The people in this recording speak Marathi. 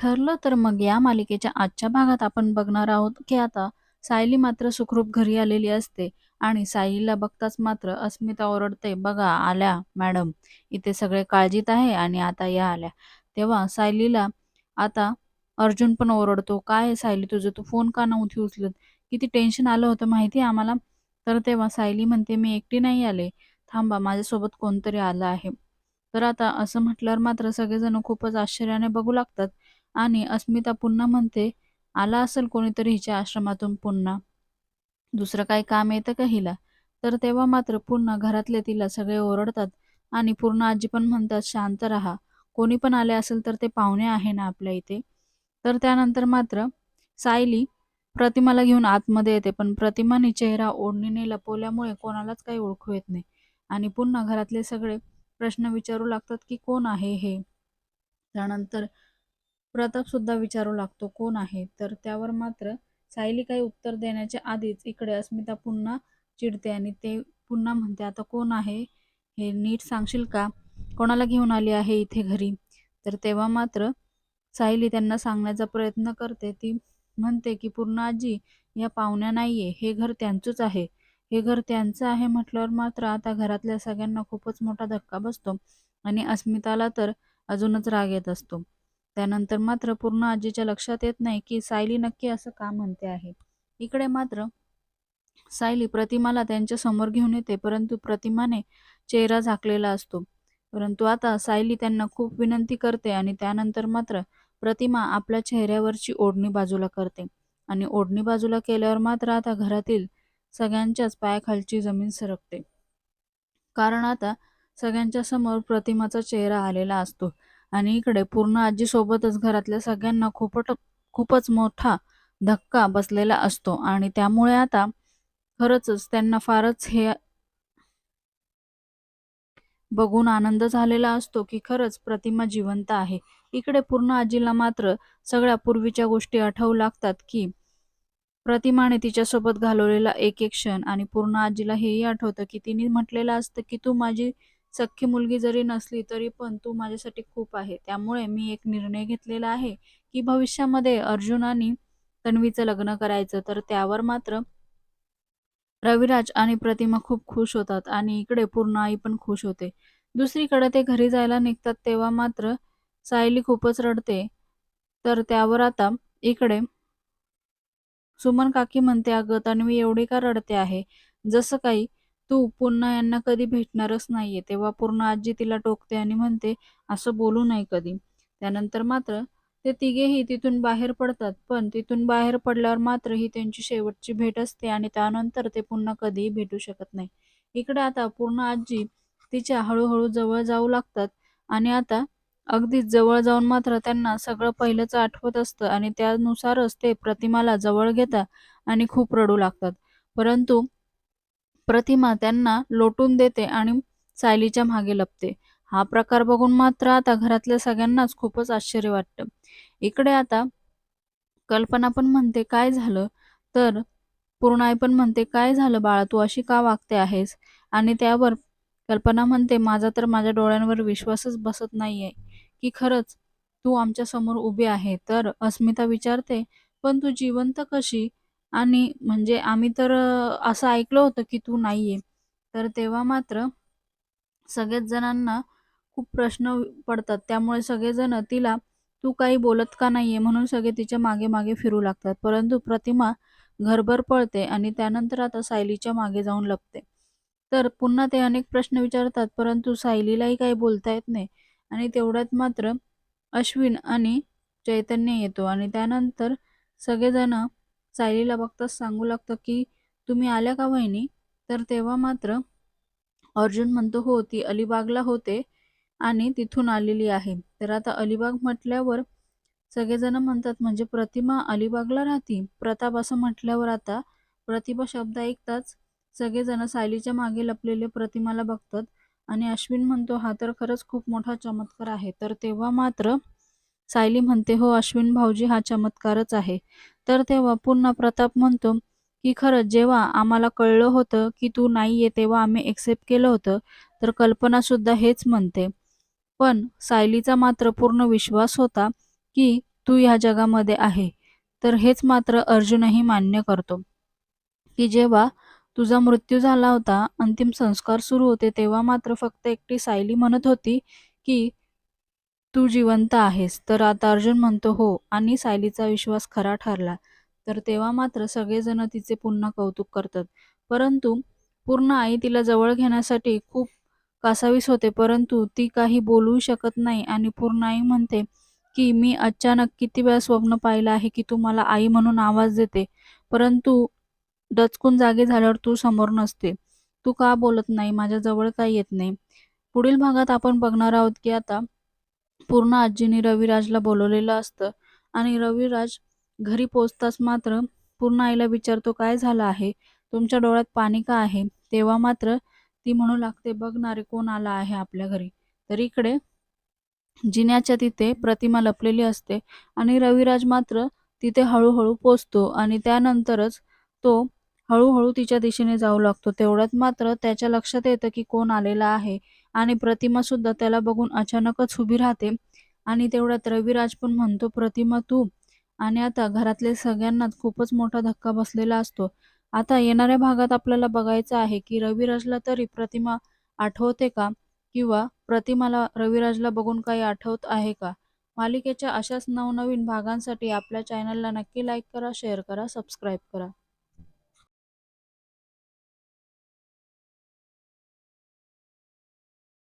ठरलं तर मग या मालिकेच्या आजच्या भागात आपण बघणार आहोत की आता सायली मात्र सुखरूप घरी आलेली असते आणि सायलीला बघताच मात्र अस्मिता ओरडते बघा आल्या मॅडम. इथे सगळे काळजीत आहे आणि आता या आल्या. तेव्हा सायलीला आता अर्जुन पण ओरडतो काय आहे सायली तुझं? तू फोन का नव्हती उचलत? किती टेन्शन आलं होतं माहिती आहे आम्हाला? तर तेव्हा सायली म्हणते मी एकटी नाही आले. थांबा माझ्यासोबत कोणतरी आलं आहे. तर आता असं म्हटल्यावर मात्र सगळेजण खूपच आश्चर्याने बघू लागतात. आणि अस्मिता पुन्हा म्हणते आला असेल कोणीतरी हिच्या आश्रमातून पुन्हा. दुसरं काही काम येतं का हिला? तर तेव्हा मात्र पुन्हा घरातले तिला सगळे ओरडतात आणि पूर्ण आजी पण म्हणतात शांत राहा. कोणी पण आले असेल तर ते पाहुणे आहे ना आपल्या इथे. तर त्यानंतर मात्र सायली प्रतिमाला घेऊन आतमध्ये येते पण प्रतिमाने चेहरा ओढणीने लपवल्यामुळे कोणालाच काही ओळखू येत नाही. आणि पुन्हा घरातले सगळे प्रश्न विचारू लागतात की कोण आहे हे? त्यानंतर प्रताप सुद्धा विचारू लागतो कोण आहे? तर त्यावर मात्र सायली काही उत्तर देण्याच्या आधीच इकडे अस्मिता पुन्हा चिडते आणि ते पुन्हा म्हणते आता कोण आहे? हे नीट सांगशील का? कोणाला घेऊन आली आहे इथे घरी? तर तेव्हा मात्र सायली त्यांना सांगण्याचा प्रयत्न करते. ती म्हणते की पूर्ण आजी या पाहुण्या नाहीये. हे घर त्यांचंच आहे. हे घर त्यांचं आहे म्हटल्यावर मात्र आता घरातल्या सगळ्यांना खूपच मोठा धक्का बसतो आणि अस्मिताला तर अजूनच राग येत असतो. त्यानंतर मात्र पूर्ण आजीच्या लक्षात येत नाही की सायली नक्की असं का म्हणते आहे. इकडे मात्र सायली प्रतिमाला त्यांच्यासमोर घेऊन येते परंतु प्रतिमाने चेहरा झाकलेला असतो. परंतु आता सायली त्यांना खूप विनंती करते आणि त्यानंतर मात्र प्रतिमा आपल्या चेहऱ्यावरची ओढणी बाजूला करते. आणि ओढणी बाजूला केल्यावर मात्र आता घरातील सगळ्यांच्याच पायाखालची जमीन सरकते. कारण आता सगळ्यांच्या समोर प्रतिमाचा चेहरा आलेला असतो. आणि इकडे पूर्ण आजी सोबतच घरातल्या सगळ्यांना खूपच खूपच मोठा धक्का बसलेला असतो. आणि त्यामुळे आता खरंच त्यांना फारच हे बघून आनंद झालेला असतो की खरंच प्रतिमा जिवंत आहे. इकडे पूर्ण आजीला मात्र सगळ्या पूर्वीच्या गोष्टी आठवू लागतात की प्रतिमाने तिच्यासोबत घालवलेला एक एक क्षण आणि पूर्ण आजीला हेही आठवतं की तिने म्हटलेलं असतं की तू माझी सख्खी मुलगी जरी नसली तरी पण तू माझ्यासाठी खूप आहे. त्यामुळे मी एक निर्णय घेतलेला आहे की भविष्यामध्ये अर्जुन आणि तन्वीचं लग्न करायचं. तर त्यावर मात्र रविराज आणि प्रतिमा खूप खुश होतात आणि इकडे पूर्ण आई पण खुश होते. दुसरीकडे ते घरी जायला निघतात तेव्हा मात्र सायली खूपच रडते. तर त्यावर आता इकडे सुमन काकी म्हणते अगं तन्वी एवढी का रडते आहे? जसं काही तू पुन्हा यांना कधी भेटणारच नाहीये. तेव्हा पूर्ण आजी तिला टोकते आणि म्हणते असं बोलू नये कधी. त्यानंतर मात्र ते तिघेही तिथून बाहेर पडतात. पण तिथून बाहेर पडल्यावर मात्र ही त्यांची शेवटची भेट असते आणि त्यानंतर ते पुन्हा कधीही भेटू शकत नाही. इकडे आता पूर्ण आजी तिच्या हळूहळू जवळ जाऊ लागतात आणि आता अगदीच जवळ जाऊन मात्र त्यांना सगळं पहिलंच आठवत असतं आणि त्यानुसारच ते प्रतिमाला जवळ घेतात आणि खूप रडू लागतात. परंतु प्रतिमा त्यांना लोटून देते आणि सायलीच्या मागे लपते. हा प्रकार बघून मात्र आता घरातल्या सगळ्यांनाच खूपच आश्चर्य वाटतं. इकडे आता कल्पना पण म्हणते काय झालं? तर पूर्णाई पण म्हणते काय झालं बाळा तू अशी का वागते आहेस? आणि त्यावर कल्पना म्हणते माझा तर माझ्या डोळ्यांवर विश्वासच बसत नाहीये की खरंच तू आमच्यासमोर उभी आहे. तर अस्मिता विचारते पण तू जिवंत कशी? आणि म्हणजे आम्ही तर असं ऐकलं होतं की तू नाहीये. तर तेव्हा मात्र सगळेच जणांना खूप प्रश्न पडतात. त्यामुळे सगळेजण तिला तू काही बोलत का नाहीये? म्हणून सगळे तिच्यामागे मागे फिरू लागतात. परंतु प्रतिमा घरभर पळते आणि त्यानंतर आता सायलीच्या मागे जाऊन लपते. तर पुन्हा ते अनेक प्रश्न विचारतात परंतु सायलीलाही काही बोलता येत नाही. आणि तेवढ्यात मात्र अश्विन आणि चैतन्य येतो आणि त्यानंतर सगळेजण सायलीला बघताच सांगू लागतं की तुम्ही आल्या का वहिनी? तर तेव्हा मात्र अर्जुन म्हणतो हो ती अलिबागला होते आणि तिथून आलेली आहे. तर आता अलिबाग म्हटल्यावर सगळेजण म्हणतात म्हणजे प्रतिमा अलिबागला राहती? प्रताप असं म्हटल्यावर आता प्रतिभा शब्द ऐकताच सगळेजण सायलीच्या मागे लपलेले प्रतिमाला बघतात आणि अश्विन म्हणतो हा तर खरंच खूप मोठा चमत्कार आहे. तर तेव्हा मात्र सायली म्हणते हो अश्विन भाऊजी हा चमत्कारच आहे. तर तेव्हा पुन्हा प्रताप म्हणतो की खरंच जेव्हा आम्हाला कळलं होतं की तू नाहीये तेव्हा आम्ही एक्सेप्ट केलं होतं. तर कल्पना सुद्धा हेच म्हणते. पण सायलीचा मात्र पूर्ण विश्वास होता की तू ह्या जगामध्ये आहे. तर हेच मात्र अर्जुनही मान्य करतो. की जेव्हा तुझा मृत्यू झाला होता अंतिम संस्कार सुरू होते तेव्हा मात्र फक्त एकटी सायली म्हणत होती की तू जिवंत आहेस. तर आता अर्जुन म्हणतो हो. आणि सायलीचा विश्वास खरा ठरला. तर तेव्हा मात्र सगळेजण तिचे पुन्हा कौतुक करतात. परंतु पूर्ण आई तिला जवळ घेण्यासाठी खूप कासावीस होते. परंतु ती काही बोलू शकत नाही आणि पूर्ण आई म्हणते की मी अचानक किती वेळा स्वप्न पाहिलं आहे की तू मला आई म्हणून आवाज देते. परंतु डचकून जागे झाल्यावर तू समोर नसते. तू का बोलत नाही? माझ्या जवळ काही येत नाही? पुढील भागात आपण बघणार आहोत की आता पूर्ण आजीने रविराजला बोलवलेलं असतं. आणि रविराज घरी पोचताच मात्र पूर्ण आईला विचारतो काय झालं आहे? तुमच्या डोळ्यात पाणी का आहे? तेव्हा मात्र ती म्हणू लागते बघणारे कोण आला आहे आपल्या घरी? तर इकडे जिन्याच्या तिथे प्रतिमा लपलेली असते आणि रविराज मात्र तिथे हळूहळू पोचतो आणि त्यानंतरच तो हळूहळू तिच्या दिशेने जाऊ लागतो. तेवढ्यात मात्र त्याच्या लक्षात येतं की कोण आलेला आहे. आणि प्रतिमा सुद्धा त्याला बघून अचानकच उभी राहते. आणि तेवढ्यात रविराज पण म्हणतो प्रतिमा तू. आणि आता घरातले सगळ्यांनाच खूपच मोठा धक्का बसलेला असतो. आता येणाऱ्या भागात आपल्याला बघायचं आहे की रविराजला तरी प्रतिमा आठवते का? किंवा प्रतिमाला रविराजला बघून काही आठवत आहे का? मालिकेच्या अशाच नवनवीन भागांसाठी आपल्या चॅनलला नक्की लाईक करा शेअर करा सबस्क्राईब करा.